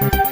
Thank you.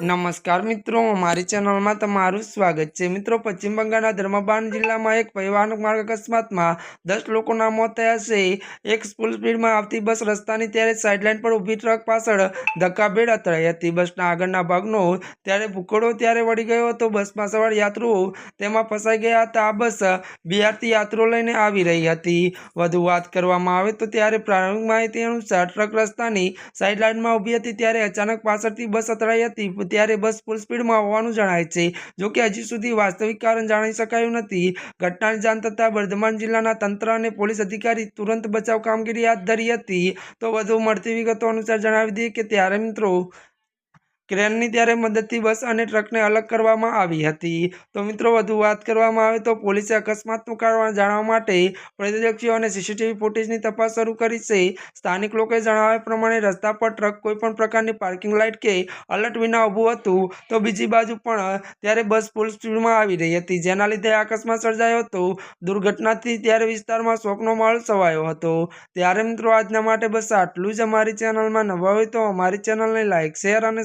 નમસ્કાર મિત્રો, મારી ચેનલમાં તમારું સ્વાગત છે. મિત્રો, પશ્ચિમ બંગાળના ધર્મબાન જિલ્લામાં એક પરિવહન માર્ગ અકસ્માતમાં દસ લોકોના મોત થયા છે. એક સ્કૂલ સ્પીડમાં આવતી બસ રસ્તાની ત્યારે સાઇડલાઇન પર ઊભી ટ્રક પાછળ ધક્કાભેડ અથડાઈ હતી. બસના આગળના ભાગનો ત્યારે ભૂકડો ત્યારે વળી ગયો હતો. બસમાં સવાર યાત્રુઓ તેમાં ફસાઈ ગયા હતા. આ બસ બિહારથી યાત્રીઓ લઈને આવી રહી હતી. વધુ વાત કરવામાં આવે તો ત્યારે પ્રારંભિક માહિતી અનુસાર ટ્રક રસ્તાની સાઇડલાઇનમાં ઊભી હતી ત્યારે અચાનક પાછળથી બસ અથડાઈ હતી. ત્યારે બસ ફૂલ સ્પીડમાં હોવાનું જણાય છે. જો કે હજી સુધી વાસ્તવિક કારણ જાણી શકાયું નથી. ઘટનાની જાણ થતાં વર્ધમાન જિલ્લાના તંત્ર અને પોલીસ અધિકારી તુરંત બચાવ કામગીરી હાથ ધરી હતી. તો વધુ મળતી વિગતો અનુસાર જણાવી દઈએ કે ત્યારે મિત્રો ક્રેનની ત્યારે મદદથી બસ અને ટ્રકને અલગ કરવામાં આવી હતી. તો મિત્રો, વધુ વાત કરવામાં આવે તો પોલીસે અકસ્માતનું કારણ જાણવા માટે પ્રત્યક્ષીઓ અને સીસીટીવી ફૂટેજની તપાસ શરૂ કરી છે. સ્થાનિક લોકોએ જણાવ્યા પ્રમાણે રસ્તા પર ટ્રક કોઈપણ પ્રકારની પાર્કિંગ લાઇટ કે અલર્ટ વિના ઊભું હતું. તો બીજી બાજુ પણ ત્યારે બસ ફૂલ સ્પીડમાં આવી રહી હતી. જેના લીધે અકસ્માત સર્જાયો હતો. દુર્ઘટનાથી ત્યારે વિસ્તારમાં શોકનો માહોલ છવાયો હતો. ત્યારે મિત્રો, આજના માટે બસ આટલું જ. અમારી ચેનલમાં નવા હોય તો અમારી ચેનલને લાઇક, શેર અને